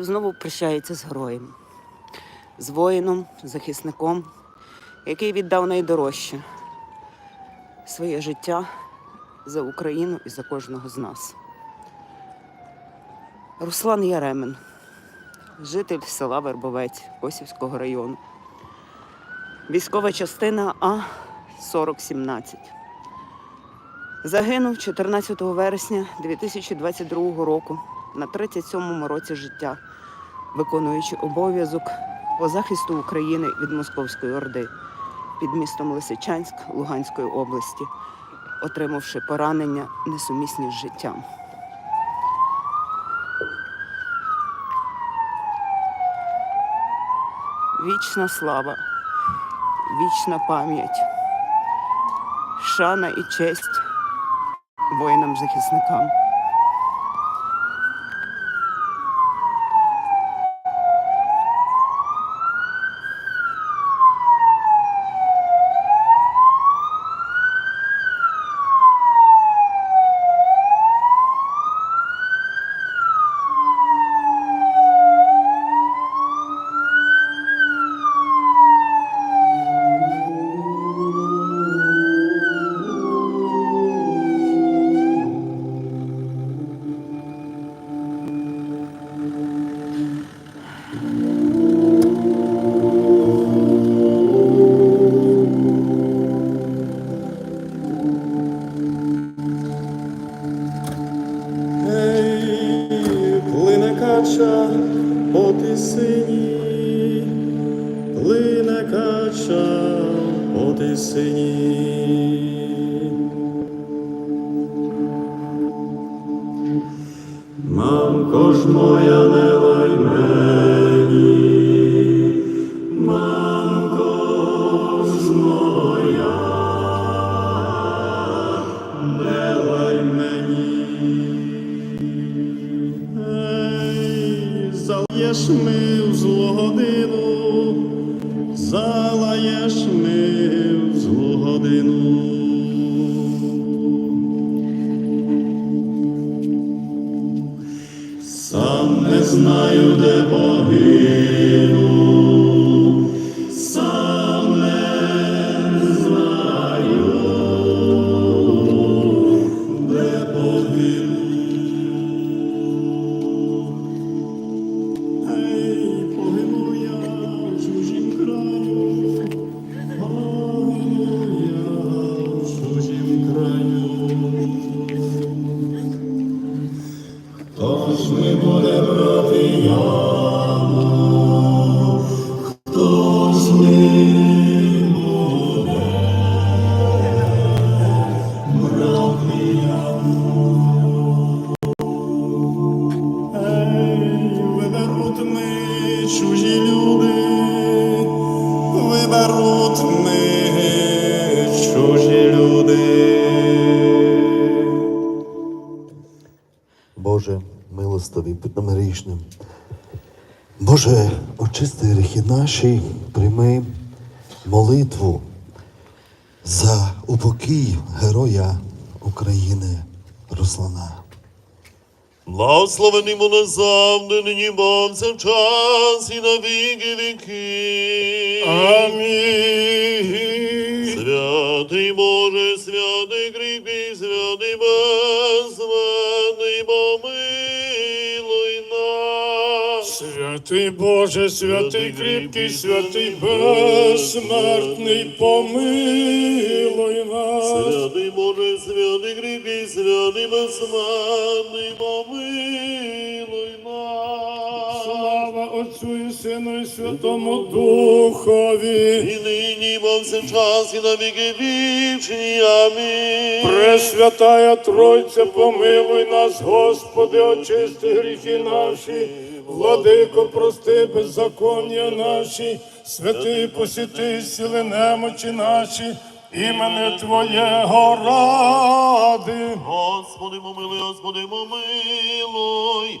знову прощається з героєм, з воїном, захисником, який віддав найдорожче своє життя за Україну і за кожного з нас. Руслан Яремен, житель села Вербовець Косівського району. Військова частина А 4017. Загинув 14 вересня 2022 року на 37-му році життя, виконуючи обов'язок по захисту України від Московської Орди під містом Лисичанськ Луганської області, отримавши поранення несумісні з життям. Вічна слава, вічна пам'ять, шана і честь воїнам-захисникам. Боже, милостивий, будь нам грішним. Боже, очисти гріхи наші, прийми молитву за упокій героя України Руслана. Благословений назавжди, нині бомцем час і на віки віки. Амінь. Святий Боже, святий кріпкий, Святий Боже, святий кріпкий, святий безсмертний, помилуй нас. Святий Боже, святий кріпкий, святий безсмертний, помилуй нас. Слава Отцю і Сину і Святому Духові. І нині час і на віки вічні. Амінь. Пресвятая Тройця, помилуй нас, Господи, очисти гріхи наші, владико, прости беззаконня наші, святий посіти сіли немочі наші, імене Твоє ради. Господи, помилуй, Господи, помилуй,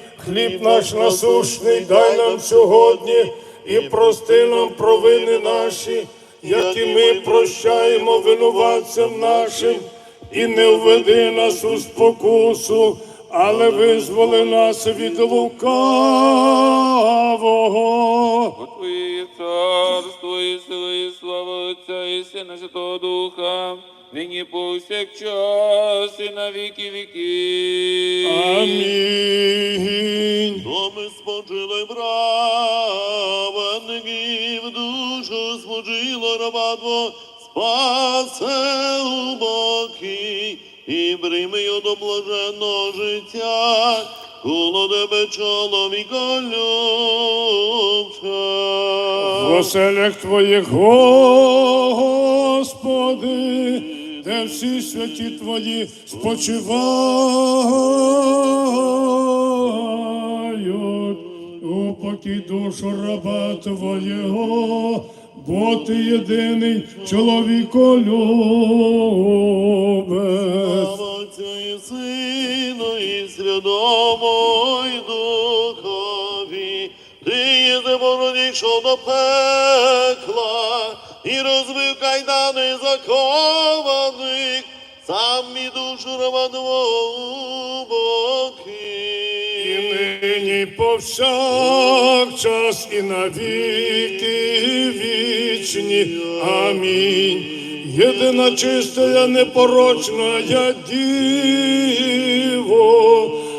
Хліб наш насушний дай нам сьогодні і прости нам провини наші, як і ми прощаємо винуватцям нашим, і не введи нас у спокусу, але визволи нас від лукавого. Твоє царство і сила, і слава Отця і Сина Святого Духа, нині повсякчас і на віки віки. Оселях Твоїх, Господи, де всі святі Твої спочивають, упокій душу раба Твоєго, бо Ти єдиний чоловіколюбець. Слава Отцю Сину і Святому до пекла, і розбив кайдани закованих, сам і душу твого у боки. І нині повсякчас і на віки вічні. Амінь. Єдина чиста, непорочна я діво,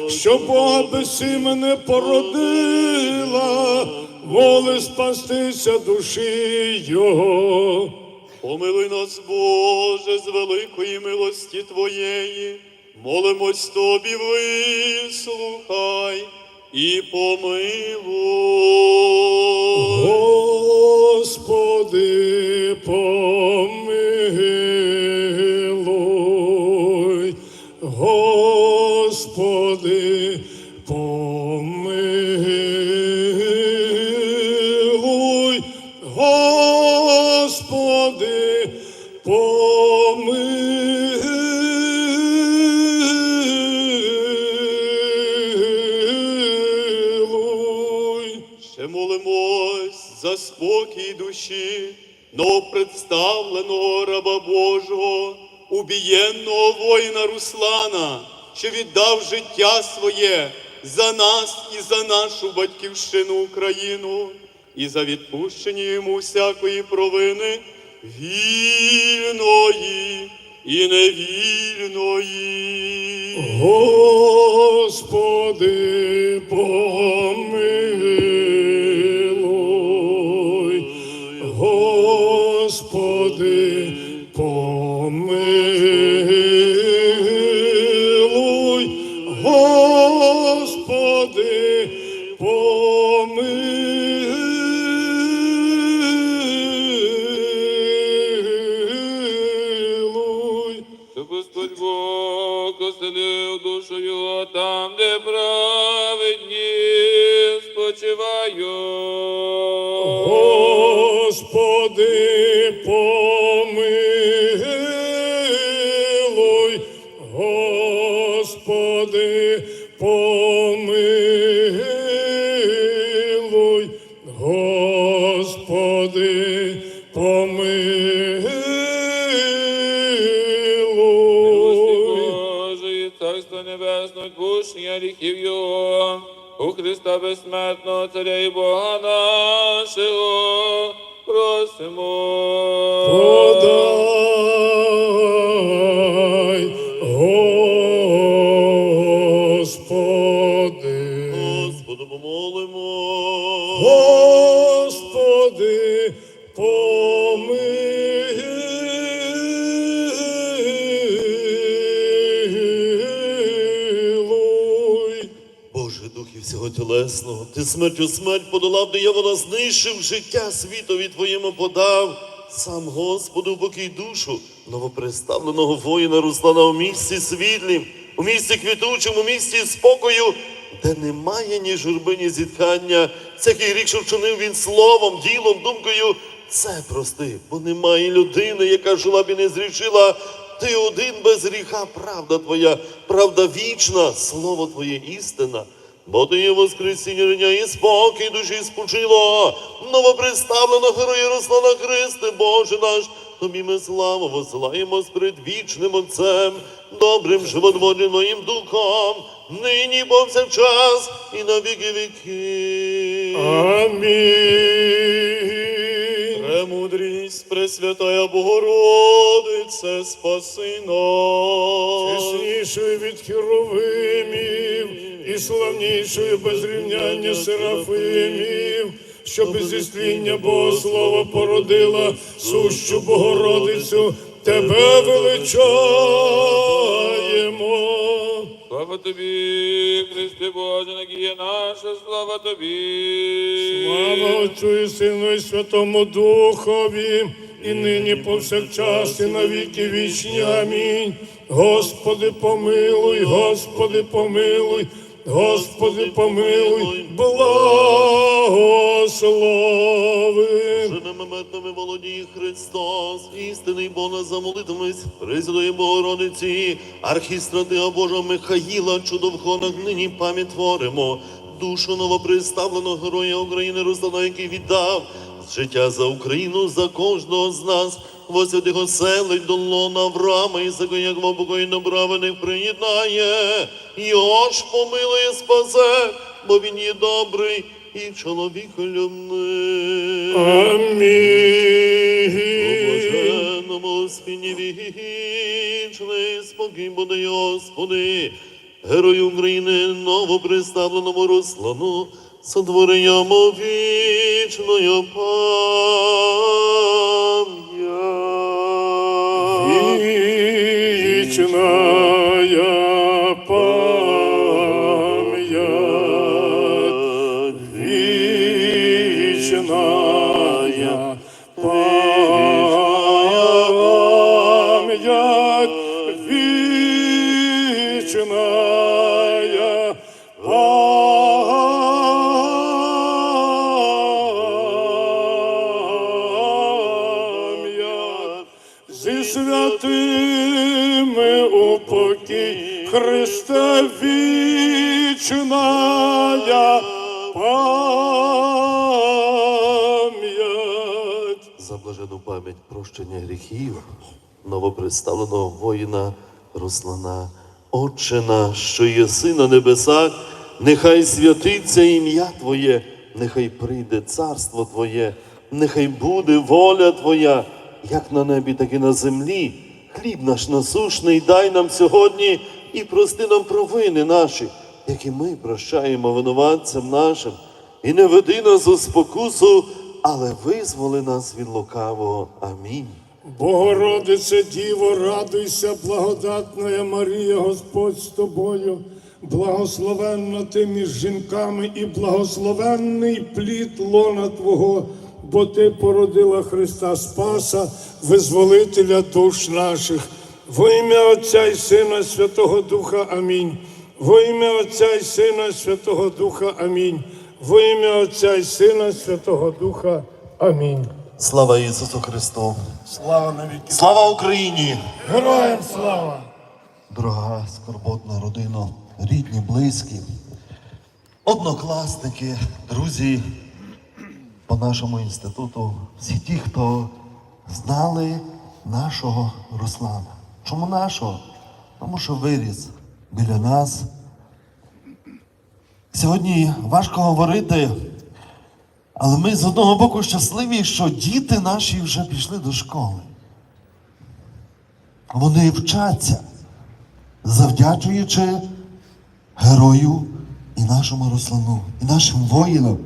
що Бога без мене породила, воли спастися душі Його. Помилуй нас, Боже, з великої милості Твоєї, молимось Тобі, вислухай і помилуй. Господи, помилуй, помилуй. Ще молимось за спокій душі, новопредставленого раба Божого, убієнного воїна Руслана, що віддав життя своє за нас і за нашу батьківщину Україну, і за відпущення йому всякої провини вільної і невільної. Господи, помилуй, Господи, помилуй, Господи, помилуй. Боже, і Царство Небесне, відпущення гріхів Його, у Христа безсмертного Царя і Бога нашого, просимо. Подай, Духів всього тілесного, ти смертю смерть подолав, диявола знищив, життя світові Твоєму подав. сам Господу покій душу новоприставленого воїна Руслана у місці світлім, у місці квітучому, у місці спокою, де немає ні журби, ні зітхання. Всякий рік, що вчинив він словом, ділом, думкою, це прости, бо немає людини, яка жила б і не зрішила. Ти один без гріха, правда твоя, правда вічна, слово твоє істина. Бо ти є воскресіння і спокій душі спочило, новоприставлено героя Руслана Христе, Боже наш, тобі ми славу посилаємо з предвічним Отцем, добрим животворним духом, нині повсякчас і на віки віки. Амінь. Премудрість, Пресвятая Богородице, спаси нас. Чеснішою від херовимів і славнішою без рівняння серафимів, що без істління Богослова породила сущу Богородицю, тебе величаємо. Слава тобі, Христе Боже, надія наша, слава тобі. Слава Отцю і Сину і Святому Духові, і нині повсякчас, і на віки вічні. Амінь. Господи, помилуй, Господи, помилуй, Господи, помилуй, благослови. Женами метними володіє Христос, істинний Бог нас замолитимось, Пресвятої Богородиці, архістратига Божого Михаїла, чудовхонах нині пам'ять творимо, душу новоприставленого героя України Руслана, який віддав життя за Україну, за кожного з нас, восвятих оселить до лона Авраама, і за як в обокоїно праведних приєднає, його ж помилує, спасе, бо він є добрий і чоловік любний. Амінь. Блаженному спині вічний спокій буде, Господи, Герою України, новоприставленому Руслану, сотворенням вічною пам'ять. Вечная память, вечная память, вечная память. Вічная пам'ять. За блажену пам'ять прощення гріхів, новоприставленого воїна Руслана. Отче наш, що єси на небесах, нехай святиться ім'я Твоє, нехай прийде царство Твоє, нехай буде воля Твоя, як на небі, так і на землі. Хліб наш насушний дай нам сьогодні і прости нам провини наші, які ми прощаємо винуватцям нашим. І не веди нас у спокусу, але визволи нас від лукавого. Амінь. Богородице Діво, радуйся, благодатна Марія, Господь з тобою, благословенна ти між жінками і благословенний плід лона Твого, бо ти породила Христа Спаса, визволителя душ наших. Во ім'я Отця і Сина Святого Духа Амінь. Во ім'я Отця і Сина і Святого Духа Амінь. Во ім'я Отця і Сина і Святого Духа Амінь. Слава Ісусу Христу! Слава навіки. Слава Україні! Героям слава! Дорога скорботна родина, рідні, близькі, однокласники, друзі по нашому інституту, всі ті, хто знали нашого Руслана. Чому нашого? Тому що виріс біля нас. Сьогодні важко говорити, але ми з одного боку щасливі, що діти наші вже пішли до школи. Вони вчаться завдячуючи герою і нашому Руслану, і нашим воїнам.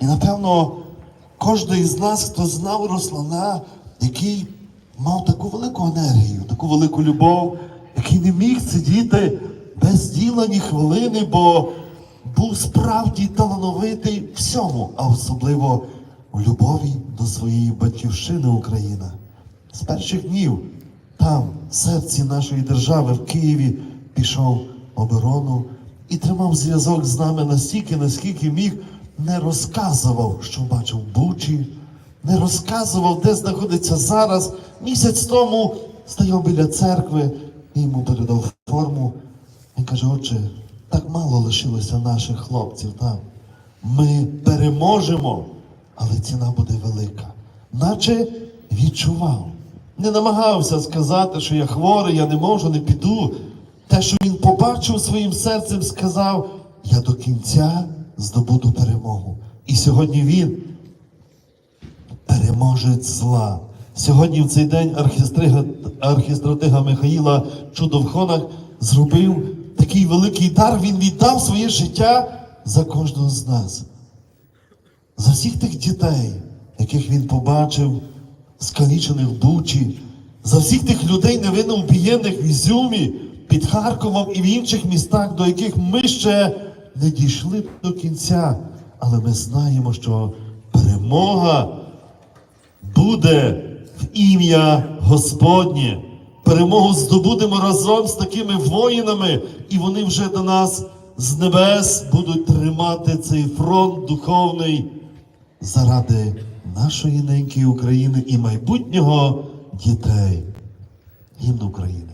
І напевно, кожен із нас, хто знав Руслана, який мав таку велику енергію, таку велику любов, який не міг сидіти без діла ні хвилини, бо був справді талановитий всьому, а особливо у любові до своєї батьківщини Україна. З перших днів там, в серці нашої держави, в Києві, пішов оборону і тримав зв'язок з нами настільки, наскільки міг, не розказував, що бачив Бучі, не розказував, де знаходиться зараз. Місяць тому стояв біля церкви і йому передав форму. Він каже, отче, так мало лишилося наших хлопців там. Ми переможемо, але ціна буде велика. Наче відчував. Не намагався сказати, що я хворий, я не можу, не піду. Те, що він побачив своїм серцем, сказав, я до кінця здобуду перемогу. І сьогодні він переможець зла. Сьогодні в цей день архістратига Михаїла Чудовхонак зробив такий великий дар. Він віддав своє життя за кожного з нас. За всіх тих дітей, яких він побачив, скалічених в Бучі, за всіх тих людей, невинно вбієних в Ізюмі, під Харковом і в інших містах, до яких ми ще не дійшли до кінця. Але ми знаємо, що перемога буде в ім'я Господнє. Перемогу здобудемо разом з такими воїнами, і вони вже до нас з небес будуть тримати цей фронт духовний заради нашої неньки України і майбутнього дітей. Гімн України.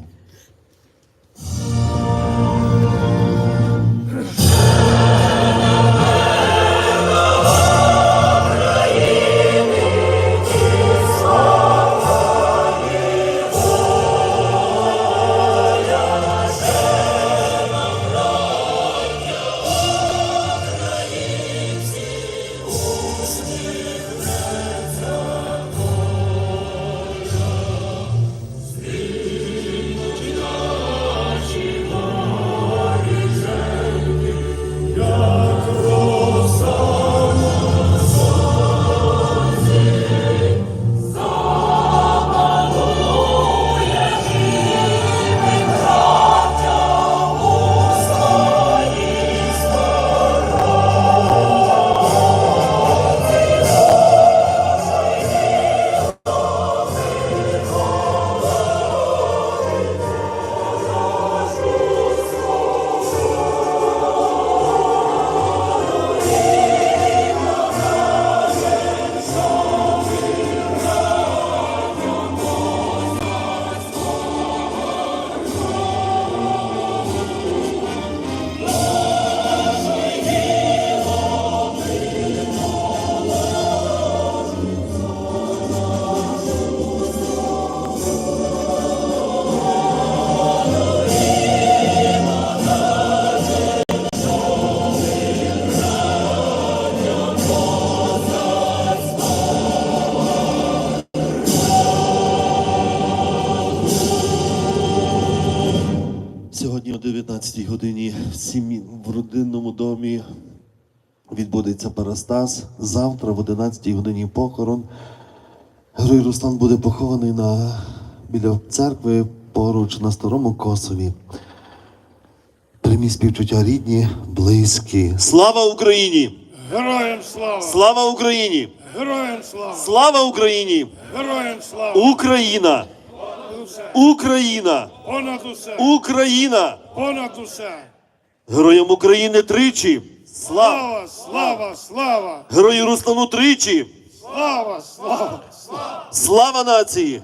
Відбудеться Парастас. Завтра в 11 годині похорон. Герой Руслан буде похований на, біля церкви поруч на старому косові. Прямі співчуття рідні, близькі. Слава Україні! Героям слава! Слава Україні! Героям слава! Слава Україні! Героям слава! Україна! Україна! Понад усе! Україна! Понад усе! Героям України тричі! Слава! Слава, слава! Герою Руслану тричі! Слава, слава, слава! Слава нації!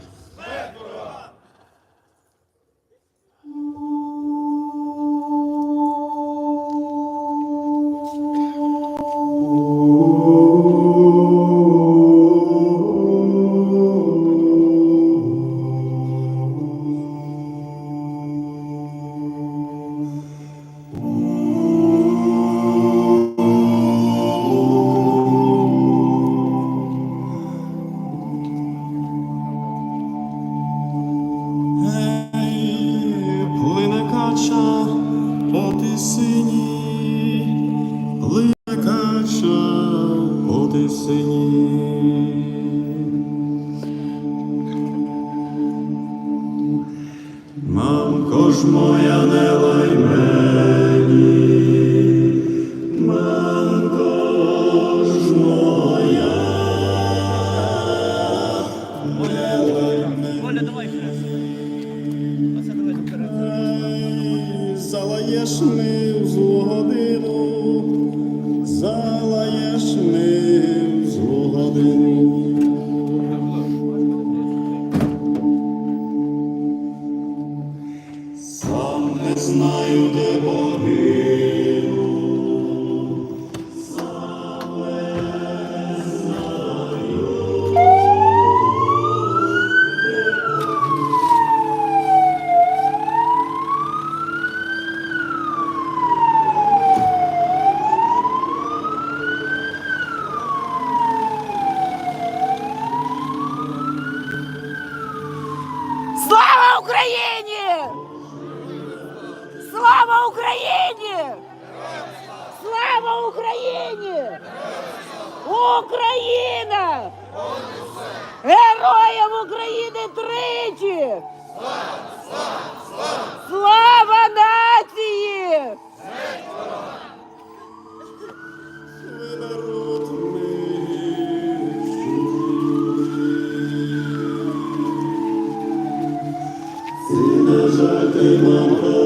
Україна! Героям України тричі! Слава нації! Це